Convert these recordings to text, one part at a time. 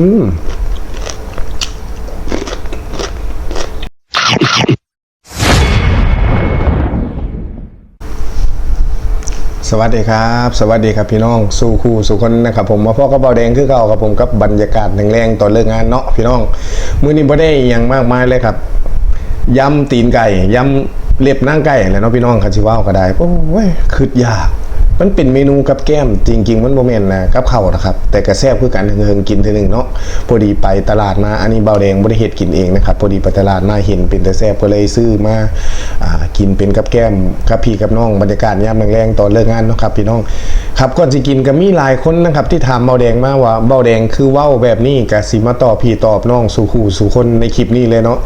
อืมสวัสดีครับ สวัสดีครับพี่น้องสู้คู่สู้คนนะครับผมมาพ่อกับเบาแดงคือเก่าครับผมกับบรรยากาศแรงๆตอนเลิกงานเนาะพี่น้องมื้อนี้บ่ได้อหยังมากมายเลยครับยำตีนไก่ยำเล็บนั่งไก่แหละเนาะพี่น้องคันสิว่าก็ได้โอ้ยคืดยาก มันเป็นเมนูกับแก้มจริง ๆ มันโมเมนนะกับข้าวนะครับ แต่กระแซบคือกันเฮิงๆกินทีหนึ่งเนาะพอดีไปตลาดมาอันนี้เบาแดงบริเหตุกินเองนะครับพอดีไปตลาดมาเห็นเป็นแต่แซบก็เลยซื้อมาอ่ากินเป็นกับแก้มกับพี่กับน้องบรรยากาศยามแรงๆตอนเลิกงานเนาะครับพี่น้องครับก่อนจะกินก็มีหลายคนนะครับที่ถามเบาแดงมาว่าเบาแดงคือเว้าแบบนี้กะสิมาตอบพี่ตอบน้องสู่คู่สู่คนในคลิปนี้เลยเนาะ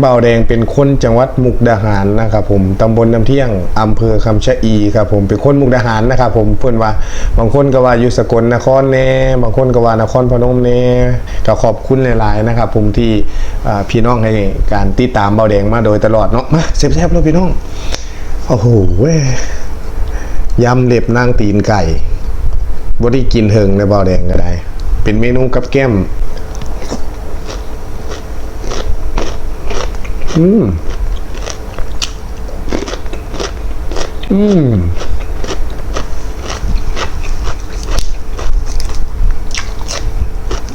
เบาแดงเป็นคนจังหวัดมุกดาหารนะครับผมตำบลน้ำเที่ยงอำเภอคำชะอีครับผมเป็นคนมุกดาหารนะครับครับผมเพื่อนว่าบางคนก็ว่าอยู่สกลนครแน่บางคนก็ว่านครพนมแน่ก็ขอบคุณหลาย ๆ นะครับ ผมที่พี่น้องให้การติดตามเบาแดงมาโดยตลอดเนาะมาแซ่บๆแล้วพี่น้องโอ้โหเว้ยยำเล็บนางตีนไก่บ่ได้กินเฮิงในเบาแดงก็ได้ เป็นเมนูกับแก้มอืม อืม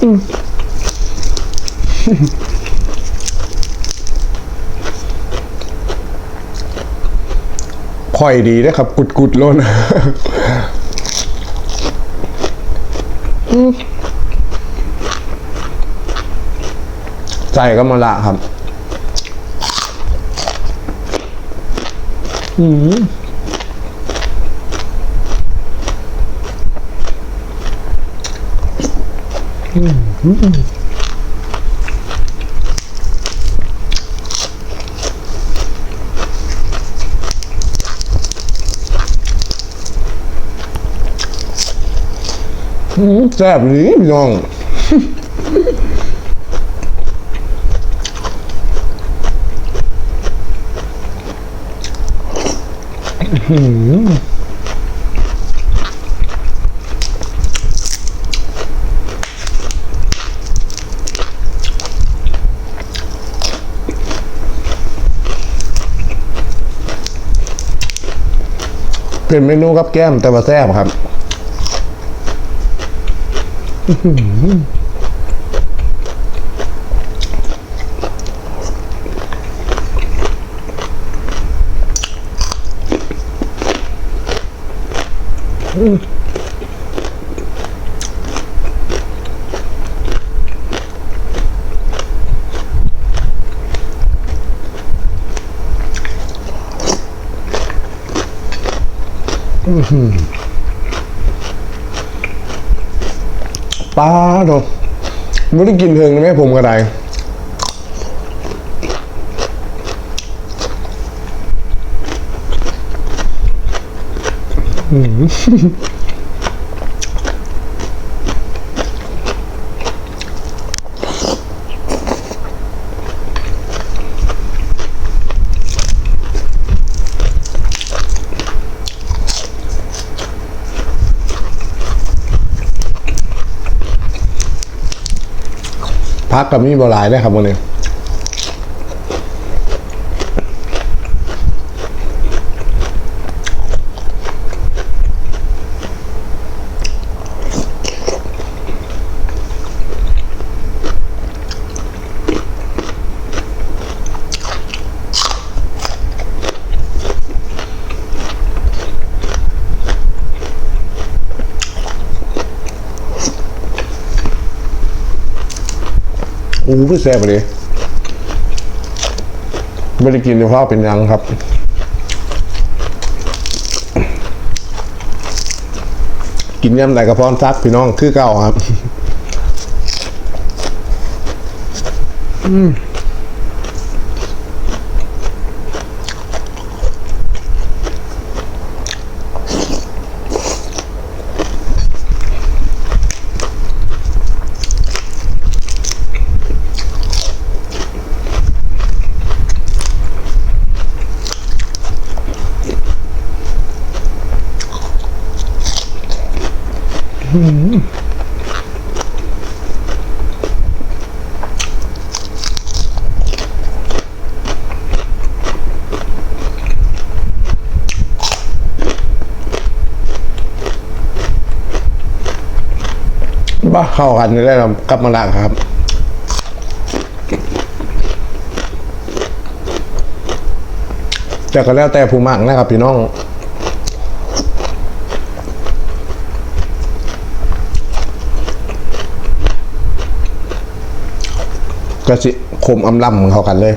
ค่อยดีนะครับ กุดกุดๆล้นใจก็มาละครับ อืมอืม แซ่บนี้พี่น้อง เป็นเมนูกับแก้มแต่ว่าแซ่บครับ ป้าโดไม่ได้กินเพิงแม่ผมก็ได้ พักกับมีบหลายได้ครับวันนี้ อู้พี่แซ่บเลยไม่ได้กินเฉพาะเป็นยังครับกินยำไหนกระเพาะซักพี่น้องคือเก่าครับ อ ว่าเข้ากันได้แล้กับมะลางครับแต่ก็แล้วแต่ผู้มากนะครับพี่น้อง ก็สิคมอำลำเขากันเลย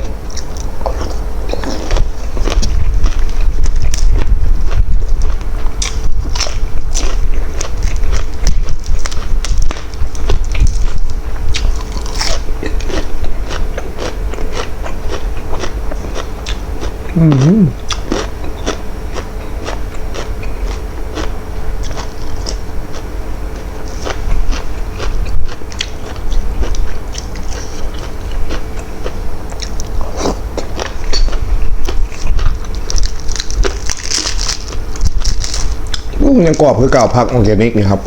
อู้ ยังกรอบคือเก่าพักออร์แกนิกนี่ครับ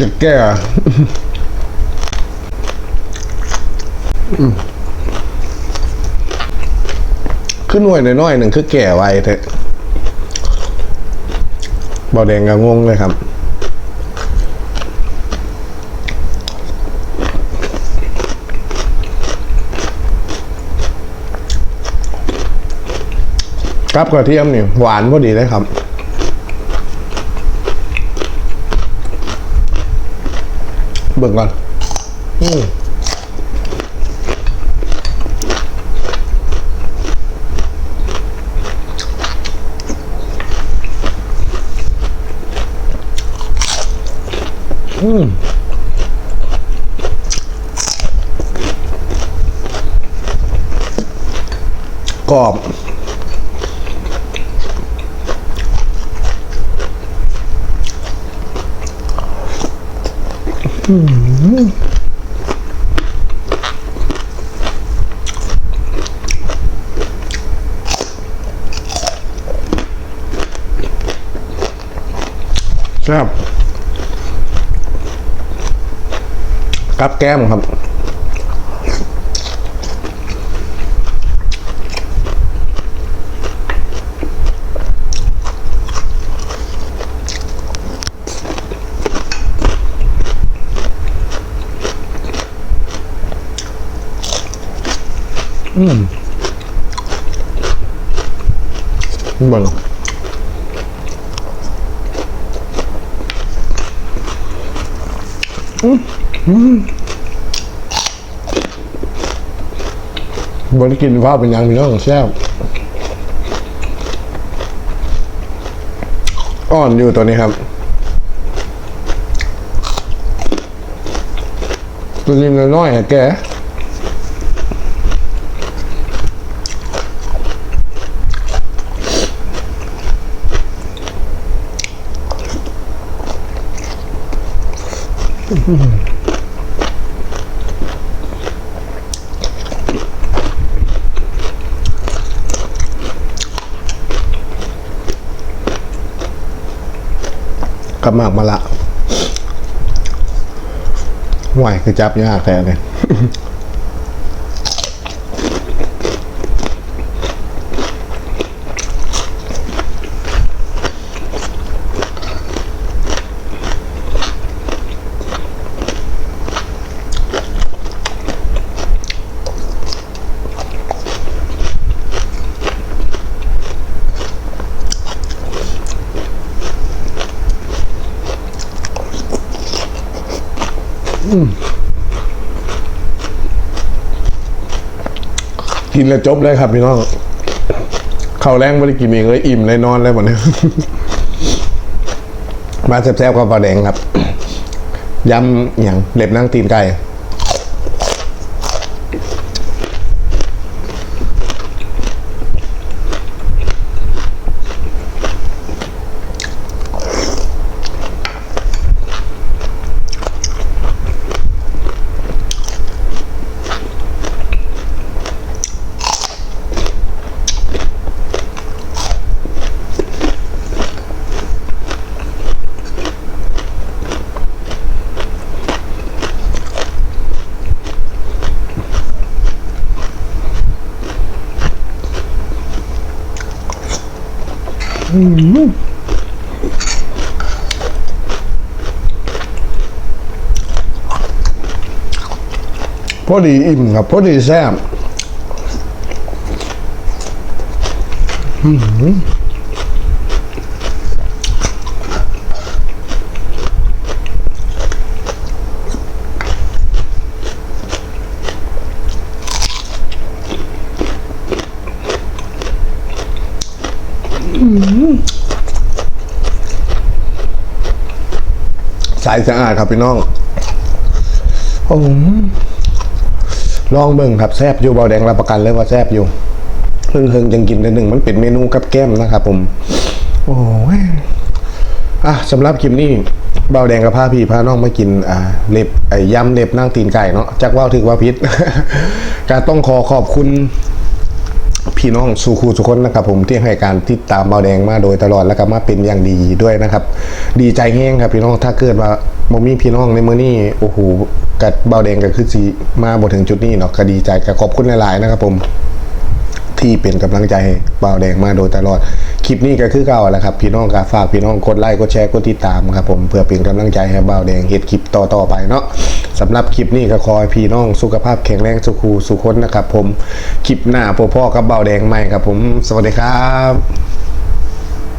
จะแก้ ขึ้นหน่วยน้อยๆหนึ่งคือแก่ไวเถอะบอแดงก็งงเลยครับกับกระเทียมนี่หวานพอดีเลยครับ เบิ่งก่อน อืม อืมกรอบแซ่บ กับแก้มครับ อืมเบิ่ง บริกินข้าวเป็นยังพี่น้องแซ่บอ่อนอยู่ตัวนี้ครับ ตัวนี้น้อยๆอะแก ก็มากมาละห่วยคือจับยากแท้เลย นแล้วจบเลยครับพี่น้องข้าวแรงไม่ได้กินเองเลยอิ่มเลยนอนเลยวันนี้ มาแซ่บๆกับปลาแดงครับยำอย่างเล็บนั่งตีนไก่ พอดีอิ่มครับ พอดีแซ่บ สายสะอาดครับพี่น้องอลองเบิ่งครับแซบอยู่เบาแดงรับประกันเลยว่าแซบอยู่เพิ่งเพิ่งยังกินได้หนึ่งมันเป็นเมนูกับแก้มนะครับผม โอ้ยอะสำหรับคลิปนี้เบาแดงกับพาพี่พาน้องมากินอ่าเล็บไอ้ยำเล็บนั่งตีนไก่เนาะจักว่าวถึกว่าพิษการต้องขอขอบคุณ พี่น้องสู่ครูสุคนนะครับผมที่ให้การติดตามเบาแดงมาโดยตลอดแล้วก็มาเป็นอย่างดีด้วยนะครับ ดีใจแห้งครับพี่น้องถ้าเกิดว่าบ่มีพี่น้องในมือนี่โอ้โหกัดเบาแดงก็คือสีมาบ่ถึงจุดนี้เนาะก็ดีใจก็ขอบคุณหลายๆนะครับผม ที่เป็นกำลังใจให้บ่าวแดงมาโดยตลอด คลิปนี้ก็คือเก่าแหละครับพี่น้องกาฝากพี่น้องกดไลค์กดแชร์กดติดตามครับผมเพื่อเป็นกำลังใจให้บ่าวแดงเฮ็ดคลิปต่อๆไปเนาะสำหรับคลิปนี้ก็ขอให้พี่น้องสุขภาพแข็งแรงสุขูสุขคนนะครับผมคลิปหน้าพ่อพ่อกับบ่าวแดงใหม่ครับผม สวัสดีครับ